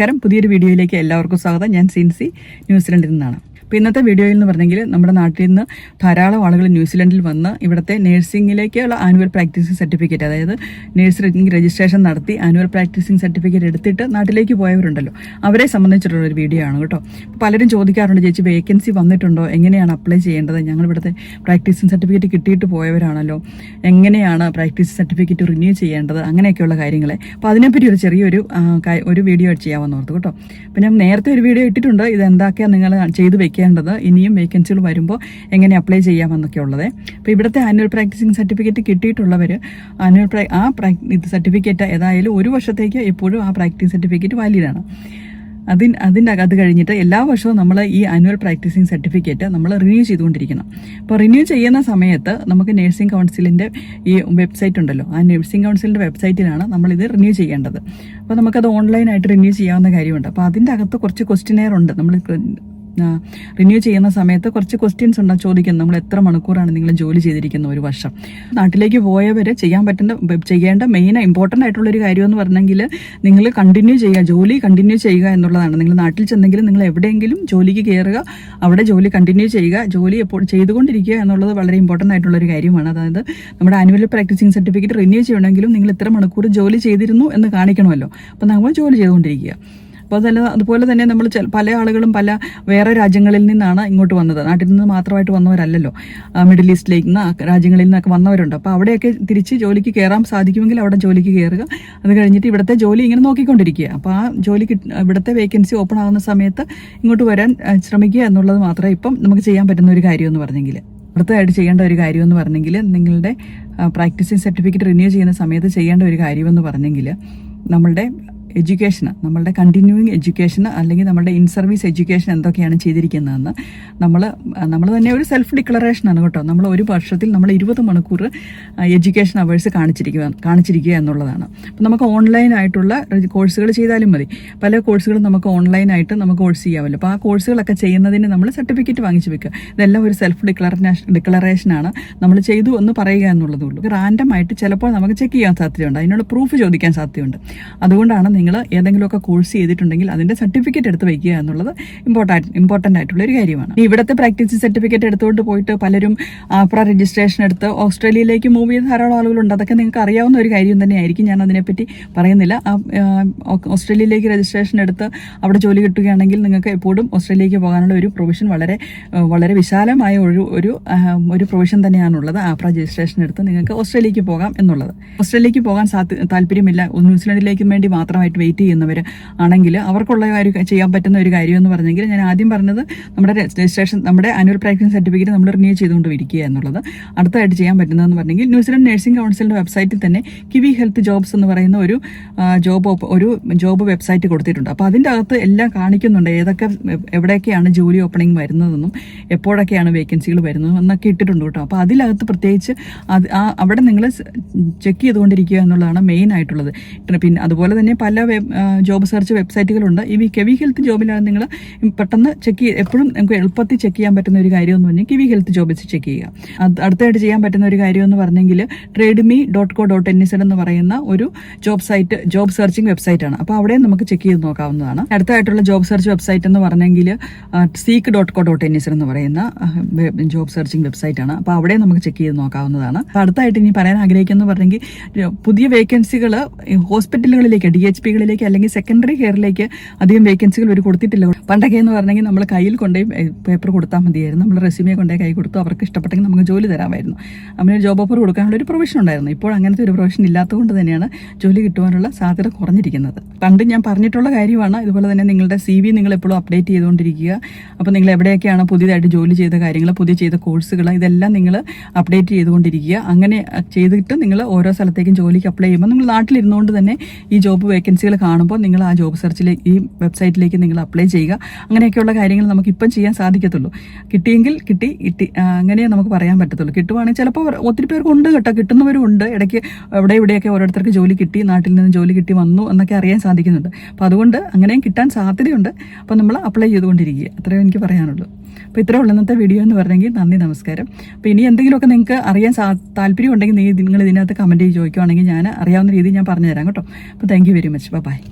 നമസ്കാരം. പുതിയൊരു വീഡിയോയിലേക്ക് എല്ലാവർക്കും സ്വാഗതം. ഞാൻ സിൻസി. ന്യൂസിലൻഡിൽ നിന്നാണ്. അപ്പോൾ ഇന്നത്തെ വീഡിയോയിൽ എന്ന് പറഞ്ഞെങ്കിൽ നമ്മുടെ നാട്ടിൽ നിന്ന് ധാരാളം ആളുകൾ ന്യൂസിലൻഡിൽ വന്ന് ഇവിടുത്തെ നഴ്സിംഗിലേക്കുള്ള ആനുവൽ പ്രാക്ടീസിംഗ് സർട്ടിഫിക്കറ്റ് അതായത് നേഴ്സിംഗ് രജിസ്ട്രേഷൻ നടത്തി ആനുവൽ പ്രാക്ടീസിംഗ് സർട്ടിഫിക്കറ്റ് എടുത്തിട്ട് നാട്ടിലേക്ക് പോയവരുണ്ടല്ലോ. അവരെ സംബന്ധിച്ചിട്ടുള്ള ഒരു വീഡിയോ ആണ് കേട്ടോ. പലരും ചോദിക്കാറുണ്ട് ചേച്ചി വേക്കൻസി വന്നിട്ടുണ്ടോ? എങ്ങനെയാണ് അപ്ലൈ ചെയ്യേണ്ടത്? ഞങ്ങൾ ഇവിടുത്തെ പ്രാക്ടീസിംഗ് സർട്ടിഫിക്കറ്റ് കിട്ടിയിട്ട് പോയവരാണല്ലോ. എങ്ങനെയാണ് പ്രാക്ടീസ് സർട്ടിഫിക്കറ്റ് റിന്യൂ ചെയ്യേണ്ടത്? അങ്ങനെയൊക്കെയുള്ള കാര്യങ്ങളെ. അപ്പോൾ അതിനെപ്പറ്റി ഒരു ചെറിയൊരു ഒരു വീഡിയോ ചെയ്യാമെന്ന് ഓർത്തു കേട്ടോ. അപ്പം ഞാൻ നേരത്തെ ഒരു വീഡിയോ ഇട്ടിട്ടുണ്ട്. ഇത് എന്താക്കിയാൽ നിങ്ങൾ ചെയ്ത് വെക്കേണ്ടത് ഇനിയും വേക്കൻസികൾ വരുമ്പോൾ എങ്ങനെ അപ്ലൈ ചെയ്യാമെന്നൊക്കെ ഉള്ളത്. അപ്പോൾ ഇവിടുത്തെ ആനുവൽ പ്രാക്ടീസിങ് സർട്ടിഫിക്കറ്റ് കിട്ടിയിട്ടുള്ളവർ ആനുവൽ ആ ഇത് സർട്ടിഫിക്കറ്റ് ഏതായാലും ഒരു വർഷത്തേക്ക് എപ്പോഴും ആ പ്രാക്ടീസ് സർട്ടിഫിക്കറ്റ് വാലിഡാണ് അതിന് അതിന്റെ അത് കഴിഞ്ഞിട്ട് എല്ലാ വർഷവും നമ്മൾ ഈ ആനുവൽ പ്രാക്ടീസിങ് സർട്ടിഫിക്കറ്റ് നമ്മൾ റിന്യൂ ചെയ്തുകൊണ്ടിരിക്കണം. അപ്പോൾ റിന്യൂ ചെയ്യുന്ന സമയത്ത് നമുക്ക് നഴ്സിംഗ് കൗൺസിലിന്റെ ഈ വെബ്സൈറ്റ് ഉണ്ടല്ലോ. ആ നഴ്സിംഗ് കൗൺസിലിന്റെ വെബ്സൈറ്റിലാണ് നമ്മളിത് റിന്യൂ ചെയ്യേണ്ടത്. അപ്പോൾ നമുക്കത് ഓൺലൈനായിട്ട് റിന്യൂ ചെയ്യാവുന്ന കാര്യമുണ്ട്. അപ്പോൾ അതിന്റെ അകത്ത് കുറച്ച് ക്വസ്റ്റിനെയർ ഉണ്ട്. നമ്മൾ റിന്യൂ ചെയ്യുന്ന സമയത്ത് കുറച്ച് ക്വസ്റ്റ്യൻസ് ഉണ്ടാകും ചോദിക്കുന്നത് നമ്മൾ എത്ര മണിക്കൂറാണ് നിങ്ങൾ ജോലി ചെയ്തിരിക്കുന്ന ഒരു വർഷം? നാട്ടിലേക്ക് പോയവർ ചെയ്യാൻ പറ്റുന്ന ചെയ്യേണ്ട മെയിൻ ഇമ്പോർട്ടന്റ് ആയിട്ടുള്ള ഒരു കാര്യം എന്ന് പറഞ്ഞെങ്കിൽ നിങ്ങൾ കണ്ടിന്യൂ ചെയ്യുക ജോലി കണ്ടിന്യൂ ചെയ്യുക എന്നുള്ളതാണ്. നിങ്ങൾ നാട്ടിൽ ചെന്നെങ്കിലും നിങ്ങൾ എവിടെയെങ്കിലും ജോലിക്ക് കയറുക അവിടെ ജോലി കണ്ടിന്യൂ ചെയ്യുക ജോലി എപ്പോൾ ചെയ്തുകൊണ്ടിരിക്കുക എന്നുള്ളത് വളരെ ഇമ്പോർട്ടന്റ് ആയിട്ടുള്ള ഒരു കാര്യമാണ്. അതായത് നമ്മുടെ ആനുവൽ പ്രാക്ടീസിങ് സർട്ടിഫിക്കറ്റ് റിന്യൂ ചെയ്യണമെങ്കിലും നിങ്ങൾ എത്ര മണിക്കൂർ ജോലി ചെയ്തിരുന്നു എന്ന് കാണിക്കണമല്ലോ. അപ്പോൾ നമ്മൾ ജോലി ചെയ്തുകൊണ്ടിരിക്കുക. അപ്പോൾ അതല്ല അതുപോലെ തന്നെ നമ്മൾ പല ആളുകളും പല വേറെ രാജ്യങ്ങളിൽ നിന്നാണ് ഇങ്ങോട്ട് വന്നത്. നാട്ടിൽ നിന്ന് മാത്രമായിട്ട് വന്നവരല്ലല്ലോ. മിഡിൽ ഈസ്റ്റിലേക്ക് നിന്ന് രാജ്യങ്ങളിൽ നിന്നൊക്കെ വന്നവരുണ്ട്. അപ്പോൾ അവിടെയൊക്കെ തിരിച്ച് ജോലിക്ക് കയറാൻ സാധിക്കുമെങ്കിൽ അവിടെ ജോലിക്ക് കയറുക അത് കഴിഞ്ഞിട്ട് ഇവിടുത്തെ ജോലി ഇങ്ങനെ നോക്കിക്കൊണ്ടിരിക്കുക. അപ്പോൾ ആ ജോലി ഇവിടുത്തെ വേക്കൻസി ഓപ്പൺ ആകുന്ന സമയത്ത് ഇങ്ങോട്ട് വരാൻ ശ്രമിക്കുക എന്നുള്ളത് മാത്രമേ ഇപ്പം നമുക്ക് ചെയ്യാൻ പറ്റുന്ന ഒരു കാര്യം എന്ന് പറഞ്ഞെങ്കിൽ. അടുത്തതായിട്ട് ചെയ്യേണ്ട ഒരു കാര്യം എന്ന് പറഞ്ഞെങ്കിൽ നിങ്ങളുടെ പ്രാക്ടീസിങ് സർട്ടിഫിക്കറ്റ് റിന്യൂ ചെയ്യുന്ന സമയത്ത് ചെയ്യേണ്ട ഒരു കാര്യമെന്ന് പറഞ്ഞെങ്കിൽ നമ്മളുടെ എഡ്യൂക്കേഷന് നമ്മളുടെ കണ്ടിന്യൂയിങ് എഡ്യൂക്കേഷൻ അല്ലെങ്കിൽ നമ്മുടെ ഇൻ സർവീസ് എഡ്യൂക്കേഷൻ എന്തൊക്കെയാണ് ചെയ്തിരിക്കുന്നതെന്ന് നമ്മൾ നമ്മൾ തന്നെ ഒരു സെൽഫ് ഡിക്ലറേഷനാണ് കേട്ടോ. നമ്മൾ ഒരു വർഷത്തിൽ നമ്മൾ ഇരുപത് മണിക്കൂർ എഡ്യൂക്കേഷൻ അവേഴ്സ് കാണിച്ചിരിക്കുക കാണിച്ചിരിക്കുക എന്നുള്ളതാണ്. അപ്പം നമുക്ക് ഓൺലൈനായിട്ടുള്ള കോഴ്സുകൾ ചെയ്താലും മതി. പല കോഴ്സുകളും നമുക്ക് ഓൺലൈനായിട്ട് നമുക്ക് കോഴ്സ് ചെയ്യാമല്ലോ. അപ്പോൾ ആ കോഴ്സുകളൊക്കെ ചെയ്യുന്നതിന് നമ്മൾ സർട്ടിഫിക്കറ്റ് വാങ്ങിച്ചു വെക്കുക. ഇതെല്ലാം ഒരു സെൽഫ് ഡിക്ലറേഷൻ ഡിക്ലറേഷനാണ് നമ്മൾ ചെയ്തു എന്ന് പറയുക എന്നുള്ളതേ ഉള്ളൂ. റാൻഡമായിട്ട് ചിലപ്പോൾ നമുക്ക് ചെക്ക് ചെയ്യാൻ സാധ്യതയുണ്ട്. അതിനുള്ള പ്രൂഫ് ചോദിക്കാൻ സാധ്യതയുണ്ട്. അതുകൊണ്ടാണ് നിങ്ങൾ ഏതെങ്കിലുമൊക്കെ കോഴ്സ് ചെയ്തിട്ടുണ്ടെങ്കിൽ അതിന്റെ സർട്ടിഫിക്കറ്റ് എടുത്ത് വയ്ക്കുക എന്നുള്ളത് ഇമ്പോർട്ടന്റ് ഇമ്പോർട്ടന്റ് ആയിട്ടുള്ള ഒരു കാര്യമാണ്. ഇവിടുത്തെ പ്രാക്ടീസ് സർട്ടിഫിക്കറ്റ് എടുത്തുകൊണ്ട് പോയിട്ട് പലരും ആപ്ര രജിസ്ട്രേഷൻ എടുത്ത് ഓസ്ട്രേലിയയിലേക്ക് മൂവ് ചെയ്ത് ധാരാളം ആളുകളുണ്ട്. അതൊക്കെ നിങ്ങൾക്ക് അറിയാവുന്ന ഒരു കാര്യം തന്നെയായിരിക്കും. ഞാൻ അതിനെപ്പറ്റി പറയുന്നില്ല. ഓസ്ട്രേലിയയിലേക്ക് രജിസ്ട്രേഷൻ എടുത്ത് അവിടെ ജോലി കിട്ടുകയാണെങ്കിൽ നിങ്ങൾക്ക് എപ്പോഴും ഓസ്ട്രേലിയയിലേക്ക് പോകാനുള്ള ഒരു പ്രൊവിഷൻ വളരെ വളരെ വിശാലമായ ഒരു ഒരു ഒരു പ്രൊവിഷൻ തന്നെയാണുള്ളത്. ആപ്ര രജിസ്ട്രേഷൻ എടുത്ത് നിങ്ങൾക്ക് ഓസ്ട്രേലിയക്ക് പോകാം എന്നുള്ളത്. ഓസ്ട്രേലിയക്ക് പോകാൻ സാധ്യ താല്പര്യമില്ല. ന്യൂസിലൻഡിലേക്ക് വേണ്ടി മാത്രമായിട്ട് വെയിറ്റ് ചെയ്യുന്നവർ ആണെങ്കിൽ അവർക്കുള്ള ഒരു ചെയ്യാൻ പറ്റുന്ന ഒരു കാര്യം എന്ന് പറഞ്ഞെങ്കിൽ ഞാൻ ആദ്യം പറഞ്ഞത് നമ്മുടെ രജിസ്ട്രേഷൻ നമ്മുടെ ആനുവൽ പ്രാക്ടീസ് സർട്ടിഫിക്കറ്റ് നമ്മൾ റിന്യൂ ചെയ്തുകൊണ്ട് ഇരിക്കുക എന്നുള്ളത്. അടുത്തായിട്ട് ചെയ്യാൻ പറ്റുന്നതെന്ന് പറഞ്ഞെങ്കിൽ ന്യൂസിലൻഡ് നഴ്സിംഗ് കൗൺസിലിന്റെ വെബ്സൈറ്റിൽ തന്നെ കിവി ഹെൽത്ത് ജോബ്സ് എന്ന് പറയുന്ന ഒരു ജോബ് ഒരു ജോബ് വെബ്സൈറ്റ് കൊടുത്തിട്ടുണ്ട്. അപ്പോൾ അതിന്റെ അകത്ത് എല്ലാം കാണിക്കുന്നുണ്ട് ഏതൊക്കെ എവിടെയൊക്കെയാണ് ജോലി ഓപ്പണിംഗ് വരുന്നതെന്നും എപ്പോഴൊക്കെയാണ് വേക്കൻസികൾ വരുന്നതും എന്നൊക്കെ ഇട്ടിട്ടുണ്ട് കേട്ടോ. അപ്പോൾ അതിലകത്ത് പ്രത്യേകിച്ച് അത് ആ അവിടെ നിങ്ങൾ ചെക്ക് ചെയ്തുകൊണ്ടിരിക്കുക എന്നുള്ളതാണ് മെയിൻ ആയിട്ടുള്ളത്. പിന്നെ അതുപോലെ തന്നെ പല വെബ് ജോബ് സെർച്ച് വെബ്സൈറ്റുകളുണ്ട് ഈ കെവി ഹെൽത്ത് ജോബിലാണ് നിങ്ങൾ പെട്ടെന്ന് ചെക്ക് ചെയ്ത് എപ്പോഴും നിങ്ങൾക്ക് എളുപ്പത്തിൽ ചെക്ക് ചെയ്യാൻ പറ്റുന്ന ഒരു കാര്യം എന്ന് പറഞ്ഞാൽ കിവി ഹെൽത്ത് ജോബ് വെച്ച് ചെക്ക് ചെയ്യുക. അടുത്തായിട്ട് ചെയ്യാൻ പറ്റുന്ന ഒരു കാര്യം എന്ന് പറഞ്ഞെങ്കിൽ trade me dot co dot N എന്ന് പറയുന്ന ഒരു job site job searching website ആണ്. അപ്പോൾ അവിടെ നമുക്ക് ചെക്ക് ചെയ്ത് നോക്കാവുന്നതാണ്. അടുത്തായിട്ടുള്ള ജോബ് സെർച്ച് വെബ്സൈറ്റ് എന്ന് പറഞ്ഞെങ്കിൽ seek dot co dot N എന്ന് പറയുന്ന ജോബ് സെർച്ചിങ് വെബ്സൈറ്റ് ആണ്. അപ്പോൾ അവിടെ നമുക്ക് ചെക്ക് ചെയ്ത് നോക്കാവുന്നതാണ്. അടുത്തായിട്ട് ഇനി പറയാൻ ആഗ്രഹിക്കുന്നു പറഞ്ഞെങ്കിൽ പുതിയ വേക്കൻസികൾ ഹോസ്പിറ്റലുകളിലേക്ക് ഡി എച്ച് പികളിലേക്ക് അല്ലെങ്കിൽ സെക്കൻഡറി കെയറിലേക്ക് അധികം വേക്കൻസികൾ ഒരു കൊടുത്തിട്ടില്ല. പണ്ടൊക്കെ എന്ന് പറഞ്ഞെങ്കിൽ നമ്മൾ കയ്യിൽ കൊണ്ടേ പേപ്പർ കൊടുത്താൽ മതിയായിരുന്നു. നമ്മൾ റെസ്യൂമേ കൊണ്ടേ കൈ കൊടുത്തു അവർക്ക് ഇഷ്ടപ്പെട്ടെങ്കിൽ നമുക്ക് ജോലി തരാമായിരുന്നു. അങ്ങനെ ഒരു ജോബ് ഓഫർ കൊടുക്കാനുള്ള ഒരു പ്രൊവിഷൻ ഉണ്ടായിരുന്നു. ഇപ്പോൾ അങ്ങനത്തെ ഒരു പ്രൊവിഷൻ ഇല്ലാത്തതുകൊണ്ട് തന്നെയാണ് ജോലി കിട്ടുവാനുള്ള സാധ്യത കുറഞ്ഞിരിക്കുന്നത്. പണ്ട് ഞാൻ പറഞ്ഞിട്ടുള്ള കാര്യമാണ് ഇതുപോലെ തന്നെ നിങ്ങളുടെ സി വി നിങ്ങൾ എപ്പോഴും അപ്ഡേറ്റ് ചെയ്തുകൊണ്ടിരിക്കുക. അപ്പോൾ നിങ്ങൾ എവിടെയൊക്കെയാണ് പുതിയതായിട്ട് ജോലി ചെയ്ത കാര്യങ്ങൾ പുതിയ ചെയ്ത കോഴ്സുകൾ ഇതെല്ലാം നിങ്ങൾ അപ്ഡേറ്റ് ചെയ്തുകൊണ്ടിരിക്കുക. അങ്ങനെ ചെയ്തിട്ട് നിങ്ങൾ ഓരോ സ്ഥലത്തേക്കും ജോലിക്ക് അപ്ലൈ ചെയ്യുമ്പോൾ നിങ്ങൾ നാട്ടിലിരുന്നുകൊണ്ട് തന്നെ ഈ ജോബ് വേക്കൻസികൾ കാണുമ്പോൾ നിങ്ങൾ ആ ജോബ് സെർച്ചിലേക്ക് ഈ വെബ്സൈറ്റിലേക്ക് നിങ്ങൾ അപ്ലൈ ചെയ്യുക. അങ്ങനെയൊക്കെയുള്ള കാര്യങ്ങൾ നമുക്ക് ഇപ്പം ചെയ്യാൻ സാധിക്കത്തുള്ളൂ. കിട്ടിയെങ്കിൽ കിട്ടി കിട്ടി അങ്ങനെ നമുക്ക് പറയാൻ പറ്റത്തുള്ളൂ. കിട്ടുവാണെങ്കിൽ ചിലപ്പോൾ ഒത്തിരി പേർക്ക് ഉണ്ട് കേട്ടോ. കിട്ടുന്നവരും ഉണ്ട്. ഇടയ്ക്ക് അവിടെ ഇവിടെയൊക്കെ ഓരോരുത്തർക്ക് ജോലി കിട്ടി നാട്ടിൽ നിന്ന് ജോലി കിട്ടി വന്നു എന്നൊക്കെ അറിയാൻ സാധിക്കുന്നുണ്ട്. അപ്പോൾ അതുകൊണ്ട് അങ്ങനെയും കിട്ടാൻ സാധ്യതയുണ്ട്. അപ്പോൾ നമ്മൾ അപ്ലൈ ചെയ്തുകൊണ്ടിരിക്കുക. അത്രയും എനിക്ക് പറയാനുള്ളൂ. അപ്പോൾ ഇത്രേ ഉള്ളൂ ഇന്നത്തെ വീഡിയോ എന്ന് പറഞ്ഞെങ്കിൽ നന്ദി നമസ്കാരം. അപ്പോൾ ഇനി എന്തെങ്കിലുമൊക്കെ നിങ്ങൾക്ക് അറിയാൻ സാ താല്പര്യം ഉണ്ടെങ്കിൽ നിങ്ങൾ ഇതിനകത്ത് കമന്റ് ചെയ്ത് ചോദിക്കുവാണെങ്കിൽ ഞാൻ അറിയാവുന്ന രീതിയിൽ ഞാൻ പറഞ്ഞുതരാം കേട്ടോ. അപ്പോൾ thank you very much Bye-bye.